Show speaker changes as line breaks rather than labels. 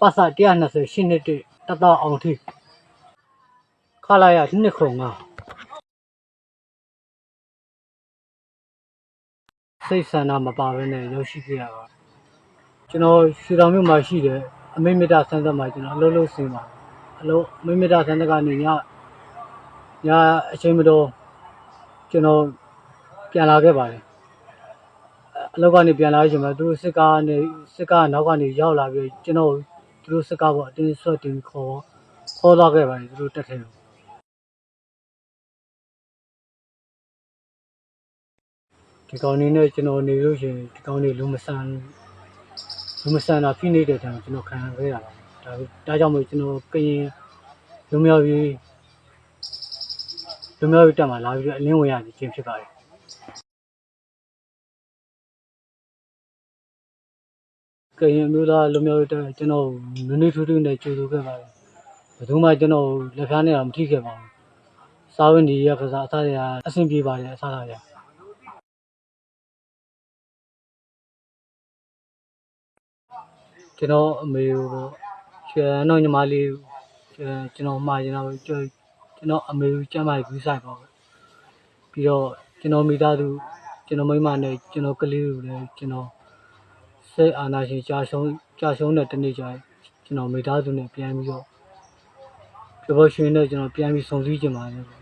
ပါစာ120ရှင်းနှစ်တတအောင်ထိခလာရနှစ်ခုံငါစိတ်ဆန္ဒမပါဘဲနဲ့ရောက်ရှိခဲ့ရတာကျွန်တော်ရှူတော်မြို့မှာရှိတယ်အမိမေတ္တာဆန်းသက်မှာကျွန်တော်အလုပ်လုပ်စင်ပါအလုပ်အမိမေတ္တာဆန်းသက်ကနေညညအချိန်မတော်ကျွန်တော်ပြန်လာခဲ့ပါတယ်အလောက်ကနေပြန်လာချိန်မှာသူတို့စစ်ကားနဲ့စစ်ကားနောက်ကနေရောက်လာပြီးကျွန်တော် သူတို့စစ်ကားပေါ်အတင်းဆွတ်တင်ခေါ်ခေါ်သွားခဲ့ပါတယ်သူတို့တက်ထဲကိုဒီကောင်နေနဲ့ကျွန်တော်နေလို့ရှိရင်ဒီကောင်နေလူမဆန်လူမဆန်တာဖိနေတဲ့တိုင်ကျွန်တော်ခံရခဲ့ရတာဒါဒါကြောင့်မို့ကျွန်တော်ကရင်လူမျိုးကြီးလူမျိုးကြီးတက်မှာလာပြီးတော့အလင်းဝင်ရခြင်းဖြစ်ပါတယ် ကရင်အမျိုးသားလူမျိုးတွေကျွန်တော်နည်းနည်းထူးထူးနဲ့ကြိုဆိုခဲ့ပါတယ်ဘယ်သူမှကျွန်တော်လက်ဖျားနဲ့တော့မထိခဲ့ပါဘူးစားဝင်ဒီရကစားအစားရအဆင်ပြေပါတယ်အစားရကျွန်တော်အမေကိုကျွန်တော်ညီမလေးကျွန်တော်မှာကျွန်တော်ကျွန်တော်အမေကိုကျမ်းမာရေးကူးဆိုင်ပါပြီးတော့ကျွန်တော်မိသားစုကျွန်တော်မိမနဲ့ကျွန်တော်ကလေးကိုလည်းကျွန်တော် စိတ်အာဏာရှင်ကြာရှုံးကြာရှုံးတဲ့တနေ့ကျရင်ကျွန်တော်မိသားစုနဲ့ပြန်ပြီးတော့ပြပေါ်ရွှင်နဲ့ကျွန်တော်ပြန်ပြီးဆုံစည်းကြပါမယ်